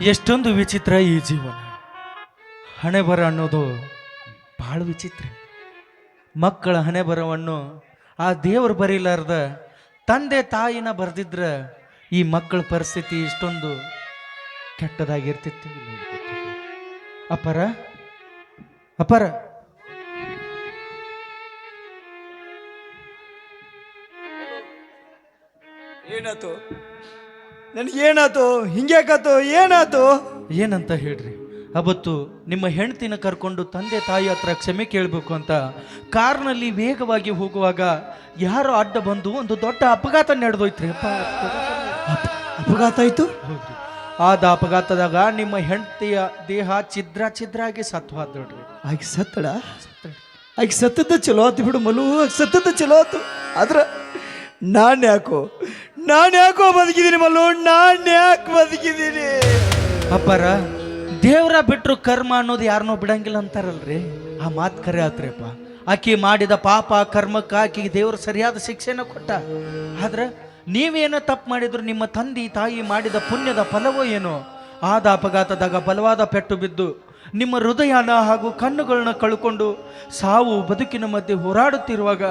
ಎಷ್ಟೊಂದು ವಿಚಿತ್ರ ಈ ಜೀವನ. ಹಣೆ ಬರ ಅನ್ನೋದು ಭಾಳ ವಿಚಿತ್ರ. ಮಕ್ಕಳ ಹಣೆ ಬರವನ್ನು ಆ ದೇವರು ಬರೀಲಾರ್ದ ತಂದೆ ತಾಯಿನ ಬರೆದಿದ್ರ ಈ ಮಕ್ಕಳ ಪರಿಸ್ಥಿತಿ ಇಷ್ಟೊಂದು ಕೆಟ್ಟದಾಗಿರ್ತಿತ್ತು. ಅಪರ ಅಪರ. ಏನಾತು ನನಗೇನಾತು? ಹಿಂಗ್ಯಾಕಾತು ಏನಾತು? ಏನಂತ ಹೇಳ್ರಿ? ಅವತ್ತು ನಿಮ್ಮ ಹೆಂಡತಿನ ಕರ್ಕೊಂಡು ತಂದೆ ತಾಯಿ ಹತ್ರ ಕ್ಷಮೆ ಕೇಳಬೇಕು ಅಂತ ಕಾರ್ನಲ್ಲಿ ವೇಗವಾಗಿ ಹೋಗುವಾಗ ಯಾರೋ ಅಡ್ಡ ಬಂದು ಒಂದು ದೊಡ್ಡ ಅಪಘಾತ ನಡೆದೋಯ್ತ್ರಿ. ಅಪ್ಪ ಅಪಘಾತ ಆಯ್ತು? ಆದ ಅಪಘಾತದಾಗ ನಿಮ್ಮ ಹೆಂಡತಿಯ ದೇಹ ಛಿದ್ರ ಛಿದ್ರ ಆಗಿ ಸತ್ತು ನೋಡ್ರಿ. ಆಕೆ ಸತ್ತಡ? ಆಕೆ ಸತ್ತದ ಚಲೋ ಆತು ಬಿಡು ಮಲು ಆಕೆ ಸತ್ತದ ಚಲೋ ಆತು. ಆದ್ರ ನಾನು ಯಾಕೋ ನಾನು ಯಾಕೋ ಬದುಕಿದ್ದೀನಿ ಮಲ್ಲು? ನಾನು ಯಾಕೆ ಬದುಕಿದ್ದೀನಿ? ಅಪ್ಪರ, ದೇವ್ರ ಬಿಟ್ಟರು ಕರ್ಮ ಅನ್ನೋದು ಯಾರನ್ನೋ ಬಿಡಂಗಿಲ್ಲ ಅಂತಾರಲ್ರಿ? ಆ ಮಾತು ಕರೆ ಆತ್ರಿಪ್ಪ. ಆಕಿ ಮಾಡಿದ ಪಾಪ, ಕರ್ಮಕ್ಕೆ ಆಕೆಗೆ ದೇವರು ಸರಿಯಾದ ಶಿಕ್ಷೆನ ಕೊಟ್ಟ. ಆದ್ರೆ ನೀವೇನೋ ತಪ್ಪು ಮಾಡಿದ್ರು, ನಿಮ್ಮ ತಂದೆ ತಾಯಿ ಮಾಡಿದ ಪುಣ್ಯದ ಫಲವೋ ಏನೋ? ಆದ ಅಪಘಾತದಾಗ ಬಲವಾದ ಪೆಟ್ಟು ಬಿದ್ದು ನಿಮ್ಮ ಹೃದಯನ ಹಾಗೂ ಕಣ್ಣುಗಳನ್ನ ಕಳ್ಕೊಂಡು ಸಾವು ಬದುಕಿನ ಮಧ್ಯೆ ಹೋರಾಡುತ್ತಿರುವಾಗ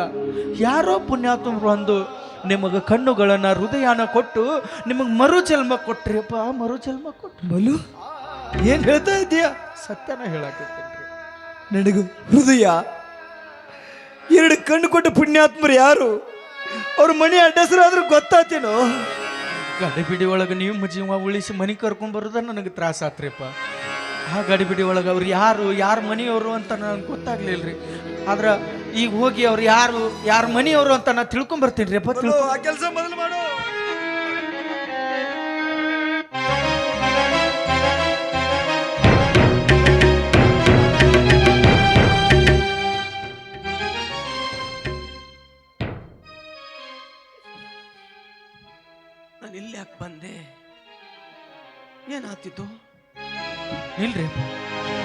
ಯಾರೋ ಪುಣ್ಯಾತ್ಮರು ಅಂದು ನಿಮಗೆ ಕಣ್ಣುಗಳನ್ನು ಹೃದಯನ ಕೊಟ್ಟು ನಿಮಗೆ ಮರು ಜನ್ಮ ಕೊಟ್ರಿಯಪ್ಪ ಮರು ಜನ್ಮ ಕೊಟ್ಟು ಬಲು ಏನು ಹೇಳ್ತಾ ಇದೆಯಾ ಸತ್ಯನ ಹೇಳಕ್ಕೆ ನನಗೆ ಹೃದಯ ಎರಡು ಕಣ್ಣು ಕೊಟ್ಟ ಪುಣ್ಯಾತ್ಮರು ಯಾರು? ಅವ್ರ ಮನೆ ಅಡ್ಡಸರಾದ್ರೂ ಗೊತ್ತಾತೇನೋ? ಗಡಿಬಿಡಿ ಒಳಗೆ ನೀವು ಜೀವ ಉಳಿಸಿ ಮನೆ ಕರ್ಕೊಂಡ್ ಬರೋದ ನನಗೆ ತ್ರಾಸ ಆತ್ರಿಪ್ಪ ಆ ಗಡಿಬಿಡಿ ಒಳಗೆ ಅವ್ರು ಯಾರು ಯಾರ ಮನೆಯವರು ಅಂತ ನನಗೆ ಗೊತ್ತಾಗ್ಲಿಲ್ರಿ. ಆದ್ರೆ ಈಗ ಹೋಗಿ ಅವ್ರು ಯಾರು ಯಾರ ಮನೆಯವರು ಅಂತ ನಾ ತಿಳ್ಕೊಂಬರ್ತೀನಿ ರೀ ಕೆಲಸ ಮೊದಲು ಮಾಡು. ನಾನು ಇಲ್ಲಿ ಯಾಕೆ ಬಂದೆ? ಏನಾಗ್ತಿತ್ತು ಇಲ್ರಿ.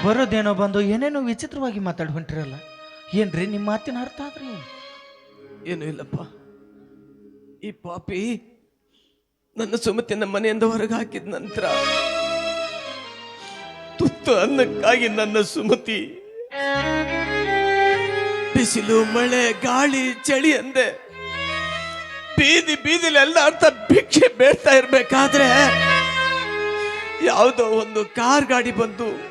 ಬರೋದೇನೋ ಬಂದು ಏನೇನೋ ವಿಚಿತ್ರವಾಗಿ ಮಾತಾಡಿ ಹೊಂಟಿರಲ್ಲ. ಏನ್ರಿ ನಿಮ್ಮ ಮಾತಿನ ಅರ್ಥ ಆದ್ರಿ ಏನು? ಇಲ್ಲಪ್ಪ. ಈ ಪಾಪಿ ನನ್ನ ಸುಮತಿನ ಮನೆಯಿಂದ ಹೊರಗೆ ಹಾಕಿದ ನಂತರ ತುತ್ತು ಅನ್ನಕ್ಕಾಗಿ ನನ್ನ ಸುಮತಿ ಬಿಸಿಲು, ಮಳೆ, ಗಾಳಿ, ಚಳಿ ಅಂದೆ. ಬೀದಿ ಬೀದಿಲೆಲ್ಲ ಅಂತ ಭಿಕ್ಷೆ ಬೇಡ್ತಾ ಇರ್ಬೇಕಾದ್ರೆ ಯಾವುದೋ ಒಂದು ಕಾರ್ ಗಾಡಿ ಬಂದು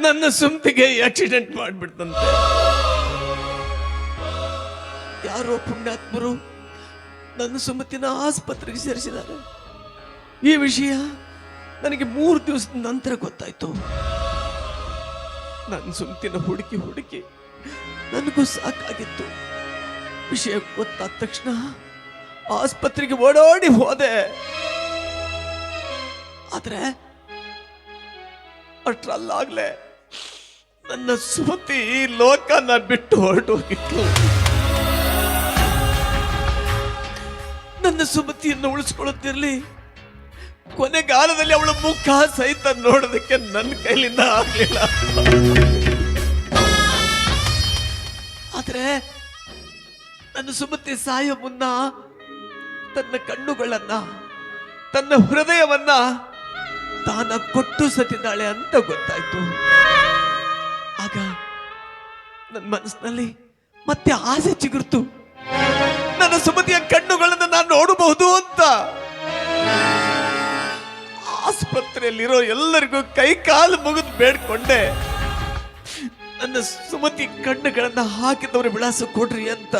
ನನ್ನ ಸುಮ್ತಿಗೆ ಆಕ್ಸಿಡೆಂಟ್ ಮಾಡಿಬಿಡ್ತಂತೆ. ಯಾರೋ ಪುಣ್ಯಾತ್ಮರು ನನ್ನ ಸುಮತಿನ ಆಸ್ಪತ್ರೆಗೆ ಸೇರಿಸಿದ್ದಾರೆ. ಈ ವಿಷಯ ನನಗೆ ಮೂರು ದಿವಸದ ನಂತರ ಗೊತ್ತಾಯ್ತು. ನನ್ನ ಸುಮತಿನ ಹುಡುಕಿ ಹುಡುಕಿ ನನಗೂ ಸಾಕಾಗಿತ್ತು. ವಿಷಯ ಗೊತ್ತಾದ ತಕ್ಷಣ ಆಸ್ಪತ್ರೆಗೆ ಓಡೋಡಿ ಹೋದೆ. ಆದ್ರೆ ಅಷ್ಟ್ರಲ್ಲಾಗ್ಲೇ ನನ್ನ ಸುಮತಿ ಲೋಕನ ಬಿಟ್ಟು ಹೊರಟೋಗಿತ್ತು ನನ್ನ ಸುಮತಿಯನ್ನು ಉಳಿಸ್ಕೊಳ್ಳುತ್ತಿರಲಿ. ಕೊನೆಗಾಲದಲ್ಲಿ ಅವಳ ಮುಖ ಸಹಿತ ನೋಡೋದಕ್ಕೆ ನನ್ನ ಕೈಲಿಂದ ಆಗಲಿಲ್ಲ. ಆದ್ರೆ ನನ್ನ ಸುಮತಿ ಸಾಯೋ ಮುನ್ನ ತನ್ನ ಕಣ್ಣುಗಳನ್ನ, ತನ್ನ ಹೃದಯವನ್ನ ತಾನ ಕೊಟ್ಟು ಸತ್ತಿದ್ದಾಳೆ ಅಂತ ಗೊತ್ತಾಯ್ತು. ಆಗ ನನ್ನ ಮನಸ್ಸಿನಲ್ಲಿ ಮತ್ತೆ ಆಸೆ ಚಿಗುರ್ತು. ನನ್ನ ಸುಮತಿಯ ಕಣ್ಣುಗಳನ್ನು ನಾನು ನೋಡಬಹುದು ಅಂತ. ಆಸ್ಪತ್ರೆಯಲ್ಲಿರೋ ಎಲ್ಲರಿಗೂ ಕೈ ಕಾಲು ಮುಗಿದು ಬೇಡ್ಕೊಂಡೆ. ನನ್ನ ಸುಮತಿ ಕಣ್ಣುಗಳನ್ನ ಹಾಕಿದವರು ವಿಳಾಸ ಕೊಡ್ರಿ ಅಂತ.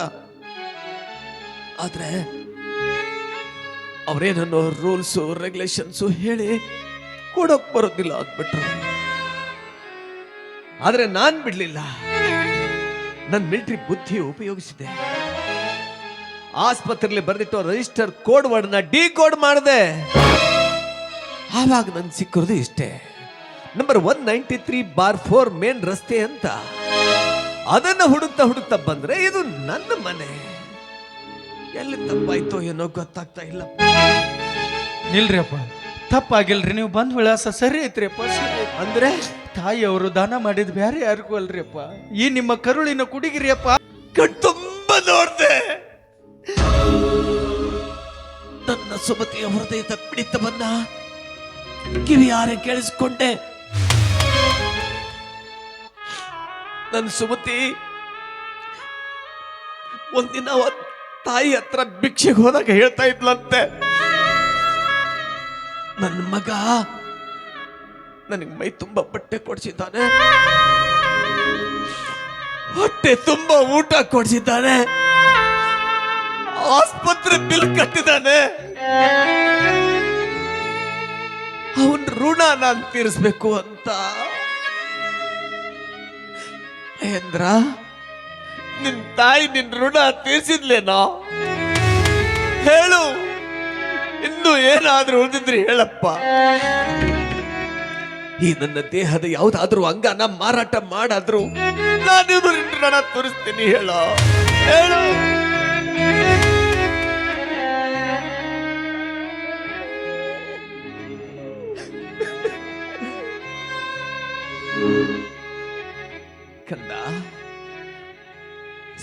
ಆದ್ರೆ ಅವರೇನನ್ನೋ ರೂಲ್ಸು ರೆಗ್ಯುಲೇಷನ್ಸು ಹೇಳಿ ಕೊಡೋಕ್ ಬರೋದಿಲ್ಲ ಅಂದ್ಬಿಟ್ರು. ಆದ್ರೆ ನಾನ್ ಬಿಡ್ಲಿಲ್ಲ. ನನ್ನ ಮಿಲಿಟರಿ ಬುದ್ಧಿ ಉಪಯೋಗಿಸಿದೆ. ಆಸ್ಪತ್ರೆಯಲ್ಲಿ ಬರೆದಿಟ್ಟು ರಿಜಿಸ್ಟರ್ ಕೋಡ್ ವರ್ಡ್ನ ಡಿ ಕೋಡ್ ಮಾಡಿದೆ. ಆವಾಗ ನನ್ ಸಿಕ್ಕಿರೋದು ಇಷ್ಟೇ. Number one ninety three bar four main ರಸ್ತೆ ಅಂತ. ಅದನ್ನ ಹುಡುಕ್ತಾ ಹುಡುಕ್ತಾ ಬಂದ್ರೆ ಇದು ನನ್ನ ಮನೆ. ಎಲ್ಲಿ ತಪ್ಪಾಯ್ತೋ ಏನೋ ಗೊತ್ತಾಗ್ತಾ ಇಲ್ಲ. ನಿಲ್ರಿ ಅಪ್ಪ. ತಪ್ಪಾಗಿಲ್ರಿ ನೀವು ಬಂದ ವಿಳಾಸ ಸರಿ ಐತ್ರಿಪ್ಪ ಸರಿ ಅಂದ್ರೆ? ತಾಯಿಯವರು ದಾನ ಮಾಡಿದ್ ಬ್ಯಾರೆ ಯಾರಿಗೂ ಅಲ್ರಿ ಅಪ್ಪ. ಈ ನಿಮ್ಮ ಕರುಳಿನ ಕುಡಿಗಿರಿ ಅಪ್ಪ. ಕಣ್ ತುಂಬಾ ನೋಡ್ದೆ. ನನ್ನ ಸುಮತಿಯ ಹೃದಯದ ಪಿಡಿತವನ್ನ ಕಿವಿಯಾರೆ ಕೇಳಿಸ್ಕೊಂಡೆ. ನನ್ನ ಸುಮತಿ ಒಂದಿನ ಒಂದ್ ತಾಯಿ ಹತ್ರ ಭಿಕ್ಷೆಗೆ ಹೋದಾಗ ಹೇಳ್ತಾ ಇದ್ಲಂತೆ. ನನ್ನ ಮಗ. ನನಗೆ ಮೈ ತುಂಬ ಬಟ್ಟೆ ಕೊಡ್ಸಿದ್ದಾನೆ. ಹೊಟ್ಟೆ ತುಂಬ ಊಟ ಕೊಡ್ಸಿದ್ದಾನೆ. ಆಸ್ಪತ್ರೆ ಬಿಲ್ ಕಟ್ಟಿದ್ದಾನೆ. ಅವನ್ ಋಣ ನಾನು ತೀರಿಸ್ಬೇಕು ಅಂತ. ಮಹೇಂದ್ರ ನಿನ್ ತಾಯಿ ನಿನ್ ಋಣ ತೀರ್ಸಿದ್ಲೇನೋ? ಹೇಳು. ಇನ್ನು ಏನಾದ್ರೂ ಉಳಿದಿದ್ರೆ ಹೇಳಪ್ಪ. ಈ ನನ್ನ ದೇಹದ ಯಾವ್ದಾದ್ರೂ ಅಂಗನ ಮಾರಾಟ ಮಾಡಾದ್ರು ನಾನು ಹಣ ತೋರಿಸ್ತೀನಿ ಹೇಳ. ಹೇಳು. ಕಂದ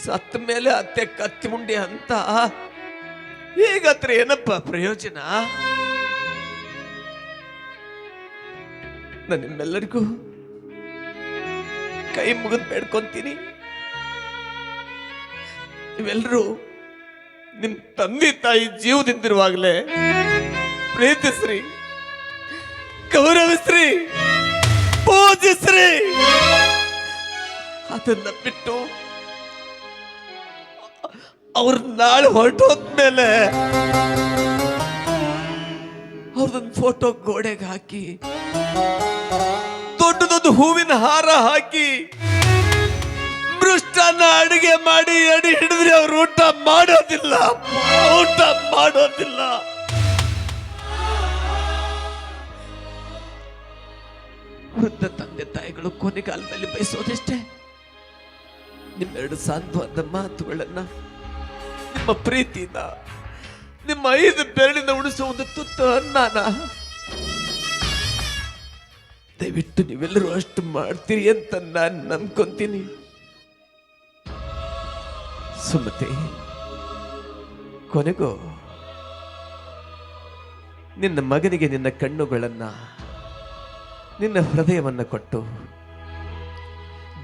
ಸತ್ತ ಮೇಲೆ ಅತ್ತೆ ಕತ್ತಿ ಮುಂಡಿ ಅಂತ ಹೀಗತ್ರ ಏನಪ್ಪ ಪ್ರಯೋಜನ? ನಾನು ನಿಮ್ಮೆಲ್ಲರಿಗೂ ಕೈ ಮುಗಿದು ಬೇಡ್ಕೊಂತೀನಿ. ನೀವೆಲ್ಲರೂ ನಿಮ್ಮ ತಂದೆ ತಾಯಿ ಜೀವದಿಂದಿರುವಾಗಲೇ ಪ್ರೀತಿಸ್ರಿ, ಗೌರವಿಸ್ರಿ, ಪೂಜಿಸ್ರಿ. ಅದನ್ನ ಬಿಟ್ಟು ಅವ್ರ ನಾಳೆ ಹೊರಟೋದ್ಮೇಲೆ ಅವ್ರದೊಂದು ಫೋಟೋ ಗೋಡೆಗೆ ಹಾಕಿ, ದೊಡ್ಡದೊಂದು ಹೂವಿನ ಹಾರ ಹಾಕಿ ಮೃಷ್ಟನ ಅಡುಗೆ ಮಾಡಿ ಅಡಿ ಹಿಡಿದ್ರೆ ಅವ್ರು ಊಟ ಮಾಡೋದಿಲ್ಲ. ಊಟ ಮಾಡೋದಿಲ್ಲ. ವೃದ್ಧ ತಂದೆ ತಾಯಿಗಳು ಕೊನೆಗಾಲದಲ್ಲಿ ಬಯಸೋದಿಷ್ಟೇ. ನಿಮ್ಮೆರಡು ಸಾಂತ್ವಾದ ಮಾತುಗಳನ್ನ ನಿಮ್ಮ ಪ್ರೀತಿನ, ನಿಮ್ಮ ಐದು ಬೆರಳಿನ ಉಣಿಸುವ ಒಂದು ತುತ್ತು ಅನ್ನಾನ? ದಯವಿಟ್ಟು ನೀವೆಲ್ಲರೂ ಅಷ್ಟು ಮಾಡ್ತೀರಿ ಅಂತ ನಾನು ನಂಬ್ಕೊಂತೀನಿ ಸುಮತಿ, ಕೊನೆಗೂ ನಿನ್ನ ಮಗನಿಗೆ ನಿನ್ನ ಕಣ್ಣುಗಳನ್ನ, ನಿನ್ನ ಹೃದಯವನ್ನ ಕೊಟ್ಟು,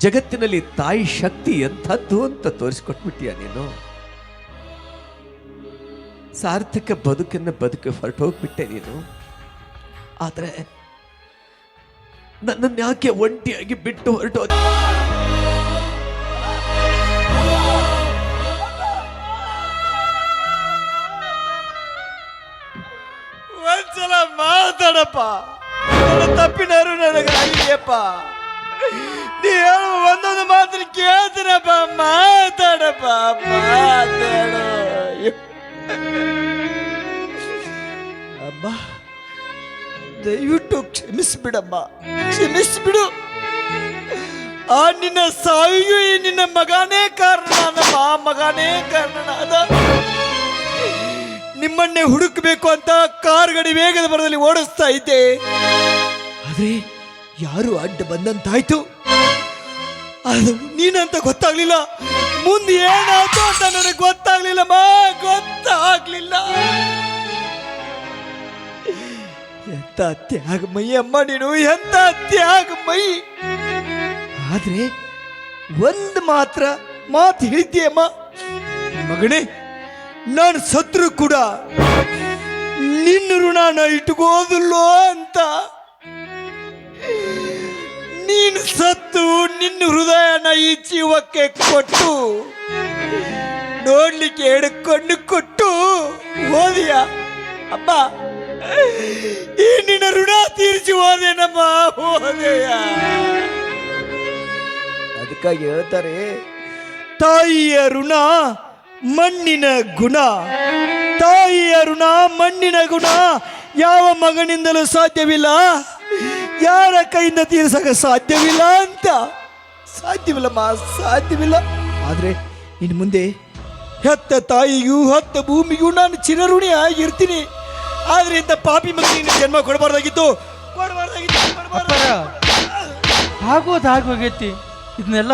ಜಗತ್ತಿನಲ್ಲಿ ತಾಯಿ ಶಕ್ತಿ ಎಂಥದ್ದು ಅಂತ ತೋರಿಸ್ಕೊಟ್ಬಿಟ್ಟಿಯಾ ನೀನು? ಸಾರ್ಥಕ ಬದುಕನ್ನು ಬದುಕು ಹೊರಟೋಗ್ಬಿಟ್ಟೆ ನೀನು. ಆದರೆ ನನ್ನನ್ನು ಯಾಕೆ ಒಂಟಿಯಾಗಿ ಬಿಟ್ಟು ಹೊರಟೋ ಒಂದ್ಸಲ ಮಾತಾಡಪ್ಪ. ನನ್ನ ನನಗೆ ನನಗಾಗಿದೆಯಪ್ಪ ನೀ ಹೇಳುವ ಒಂದೊಂದು ಮಾತ್ರ ಕೇಳ್ತೀನಪ್ಪ. ಮಾತಾಡಪ್ಪ. ಮಾತಾಡು. ಅಮ್ಮ, ದಯವಿಟ್ಟು ಕ್ಷಮಿಸ್ಬಿಡಮ್ಮ, ಕ್ಷಮಿಸ್ಬಿಡು. ಆ ನಿನ್ನ ಸಾವಿಗೂ ನಿನ್ನ ಮಗನೇ ಕಾರಣ ಆ ಮಗನೇ ಕಾರಣನಾದ ನಿಮ್ಮನ್ನೇ ಹುಡುಕಬೇಕು ಅಂತ ಕಾರ್ ಗಡಿ ವೇಗದ ಬರದಲ್ಲಿ ಓಡಿಸ್ತಾ ಇದ್ದೆ. ಆದ್ರೆ ಯಾರು ಅಡ್ಡ ಬಂದಂತಾಯ್ತು? ಅದು ನೀನಂತ ಗೊತ್ತಾಗ್ಲಿಲ್ಲ. ಮುಂದೆ ಏನಾಯ್ತು ಅಂತ ನನಗೆ ಗೊತ್ತಾಗ್ಲಿಲ್ಲ ಮಾ ಎಂತ ತ್ಯಾಗ ತ್ಯಾಗಮಯಿ ಅಮ್ಮ ನೀನು ಎಂತ ಮೈ. ಆದ್ರೆ ಒಂದ್ ಮಾತ್ರ ಮಾತು ಹೇಳಿದ್ದೀಯಮ್ಮ ಮಗನೇ, ನಾನು ಸತ್ರು ಕೂಡ ನಿನ್ನ ಋಣನ ಇಟ್ಕೋದಿಲ್ಲೋ ಅಂತ. ನೀನು ಸತ್ತು, ನಿನ್ನ ಹೃದಯನ ಈ ಜೀವಕ್ಕೆ ಕೊಟ್ಟು ನೋಡ್ಲಿಕ್ಕೆ ಎರಡು ಕೊಟ್ಟು ಹೋದಿಯ? ಅಪ್ಪ, ಈ ನಿನ್ನ ಋಣ ತೀರಿಸಿ ಹೋದೇನಮ್ಮ ಹೋದೆಯ? ಅದಕ್ಕಾಗಿ ಹೇಳ್ತಾರೆ, ತಾಯಿಯ ಋಣ ಮಣ್ಣಿನ ಗುಣ. ತಾಯಿಯ ಋಣ ಮಣ್ಣಿನ ಗುಣ ಯಾವ ಮಗನಿಂದಲೂ ಸಾಧ್ಯವಿಲ್ಲ. ಯಾರ ಕೈಯಿಂದ ತೀರಿಸಕ ಸಾಧ್ಯವಿಲ್ಲ ಅಂತ. ಸಾಧ್ಯವಿಲ್ಲಮ್ಮ, ಸಾಧ್ಯವಿಲ್ಲ. ಆದರೆ ಇನ್ನು ಮುಂದೆ ಹೆತ್ತ ತಾಯಿಗೂ ಹತ್ತ ಭೂಮಿಗೂ ನಾನು ಚಿರಋಣಿ ಆಗಿರ್ತೀನಿ. ಆದ್ರೆ ಇಂಥ ಪಾಪಿ ಮಗನಿಗೆ ಜನ್ಮ ಕೊಡಬಾರ್ದಾಗಿತ್ತು. ಕೊಡಬಾರ್ದಾಗಿತ್ತು ಕೊಡಬಾರ್ದಾಗಿತ್ತು. ಆಗೋದು ಆಗೋಗೈತಿ ಇದನ್ನೆಲ್ಲ